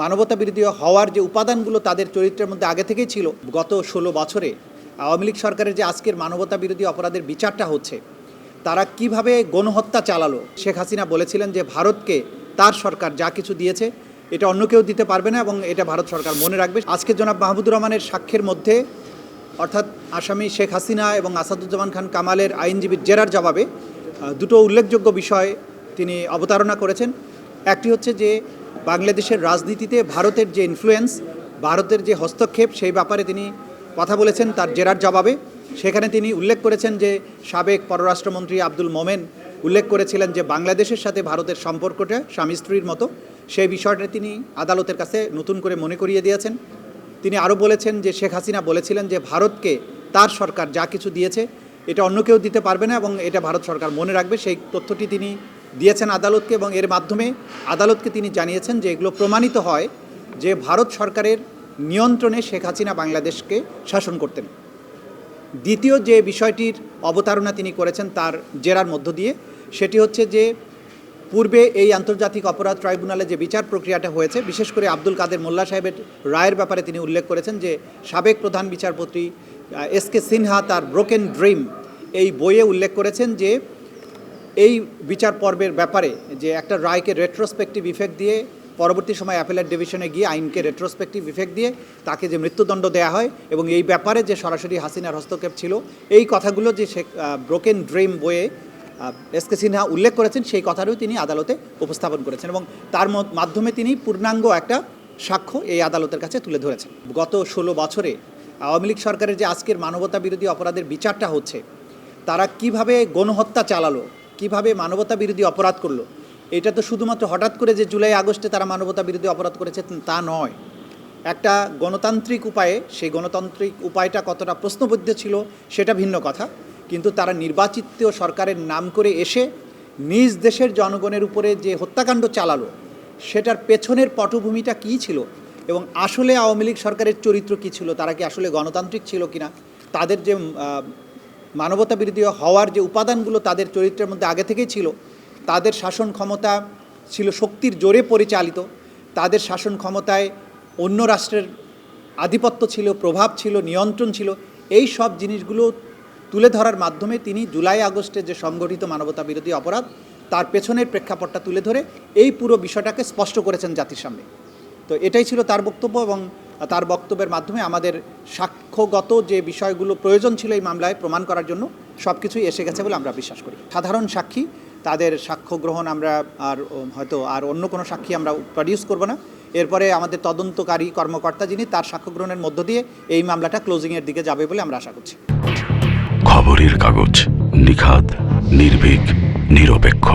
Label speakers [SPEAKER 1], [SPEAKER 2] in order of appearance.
[SPEAKER 1] মানবতা বিরোধী হওয়ার যে উপাদানগুলো তাদের চরিত্রের মধ্যে আগে থেকেই ছিল, গত ষোলো বছরে আওয়ামী লীগ সরকারের যে আজকের মানবতা বিরোধী অপরাধের বিচারটা হচ্ছে, তারা কীভাবে গণহত্যা চালালো? শেখ হাসিনা বলেছিলেন যে ভারতকে তার সরকার যা কিছু দিয়েছে, এটা অন্য কেউ দিতে পারবে না এবং এটা ভারত সরকার মনে রাখবে। আজকে জনাব মাহমুদুর রহমানের সাক্ষ্যের মধ্যে, অর্থাৎ আসামি শেখ হাসিনা এবং আসাদুজ্জামান খান কামালের আইনজীবীর জেরার জবাবে দুটো উল্লেখযোগ্য বিষয় তিনি অবতারণা করেছেন। একটি হচ্ছে যে বাংলাদেশের রাজনীতিতে ভারতের যে ইনফ্লুয়েন্স ভারতের যে হস্তক্ষেপ, সেই ব্যাপারে তিনি কথা বলেছেন তার জেরার জবাবে। সেখানে তিনি উল্লেখ করেছেন যে, সাবেক পররাষ্ট্রমন্ত্রী আব্দুল মোমেন উল্লেখ করেছিলেন যে, বাংলাদেশের সাথে ভারতের সম্পর্কটা স্বামী স্ত্রীর মতো। সেই বিষয়টা তিনি আদালতের কাছে নতুন করে মনে করিয়ে দিয়েছেন। তিনি আরও বলেছেন যে, শেখ হাসিনা বলেছিলেন যে, ভারতকে তার সরকার যা কিছু দিয়েছে, এটা অন্য কেউ দিতে পারবে না এবং এটা ভারত সরকার মনে রাখবে। সেই তথ্যটি তিনি দিয়েছেন আদালতকে এবং এর মাধ্যমে আদালতকে তিনি জানিয়েছেন যে এগুলো প্রমাণিত হয় যে ভারত সরকারের নিয়ন্ত্রণে শেখ হাসিনা বাংলাদেশকে শাসন করতেন। দ্বিতীয় যে বিষয়টির অবতারণা তিনি করেছেন তার জেরার মধ্য দিয়ে, সেটি হচ্ছে যে পূর্বে এই আন্তর্জাতিক অপরাধ ট্রাইব্যুনালে যে বিচার প্রক্রিয়াটা হয়েছে, বিশেষ করে আব্দুল কাদের মোল্লা সাহেবের রায়ের ব্যাপারে তিনি উল্লেখ করেছেন যে সাবেক প্রধান বিচারপতি এস কে সিনহা তার ব্রোকেন ড্রিম এই বইয়ে উল্লেখ করেছেন যে এই বিচার পর্বের ব্যাপারে যে একটা রায়কে রেট্রোস্পেক্টিভ ইফেক্ট দিয়ে, পরবর্তী সময় অ্যাপেলেট ডিভিশনে গিয়ে আইনকে রেট্রোস্পেক্টিভ ইফেক্ট দিয়ে তাকে যে মৃত্যুদণ্ড দেওয়া হয় এবং এই ব্যাপারে যে সরাসরি হাসিনার হস্তক্ষেপ ছিল, এই কথাগুলো যে সে ব্রোকেন ড্রিম বইয়ে এস কে সিনহা উল্লেখ করেছেন, সেই কথাটিও তিনি আদালতে উপস্থাপন করেছেন এবং তার মাধ্যমে তিনি পূর্ণাঙ্গ একটা সাক্ষ্য এই আদালতের কাছে তুলে ধরেছেন। গত ষোলো বছরে আওয়ামী লীগ সরকারের যে আজকের মানবতা বিরোধী অপরাধের বিচারটা হচ্ছে, তারা কীভাবে গণহত্যা চালালো কীভাবে মানবতা বিরোধী অপরাধ করল? এটা তো শুধুমাত্র হঠাৎ করে যে জুলাই, আগস্টে তারা মানবতা বিরোধী অপরাধ করেছে, তা নয়। একটা গণতান্ত্রিক উপায়ে সেই গণতান্ত্রিক উপায়টা কতটা প্রশ্নবদ্ধ ছিল সেটা ভিন্ন কথা। কিন্তু তারা নির্বাচিত সরকারের নাম করে এসে নিজ দেশের জনগণের উপরে যে হত্যাকাণ্ড চালালো, সেটার পেছনের পটভূমিটা কী ছিল এবং আসলে আওয়ামী লীগ সরকারের চরিত্র কী ছিল, তারা কি আসলে গণতান্ত্রিক ছিল কিনা, তাদের যে মানবতা বিরোধী হওয়ার যে উপাদানগুলো তাদের চরিত্রের মধ্যে আগে থেকেই ছিল, তাদের শাসন ক্ষমতা ছিল শক্তির জোরে পরিচালিত, তাদের শাসন ক্ষমতায় অন্য রাষ্ট্রের আধিপত্য ছিল, প্রভাব ছিল, নিয়ন্ত্রণ ছিল, এই সব জিনিসগুলো তুলে ধরার মাধ্যমে তিনি জুলাই আগস্টে যে সংগঠিত মানবতা বিরোধী অপরাধ, তার পেছনের প্রেক্ষাপটটা তুলে ধরে এই পুরো বিষয়টাকে স্পষ্ট করেছেন জাতির সামনে। তো এটাই ছিল তার বক্তব্য এবং তার বক্তব্যের মাধ্যমে আমাদের সাক্ষ্যগত যে বিষয়গুলো প্রয়োজন ছিল এই মামলায় প্রমাণ করার জন্য সব কিছুই এসে গেছে বলে আমরা বিশ্বাস করি। সাধারণ সাক্ষী, তাদের সাক্ষ্য গ্রহণ আমরা আর হয়তো আর অন্য কোনো সাক্ষী আমরা প্রডিউস করব না। এরপরে আমাদের তদন্তকারী কর্মকর্তা যিনি, তার সাক্ষ্য গ্রহণের মধ্য দিয়ে এই মামলাটা ক্লোজিংয়ের দিকে যাবে বলে আমরা আশা করছি।
[SPEAKER 2] খবরের কাগজ নিখাদ, নির্ভীক, নিরপেক্ষ।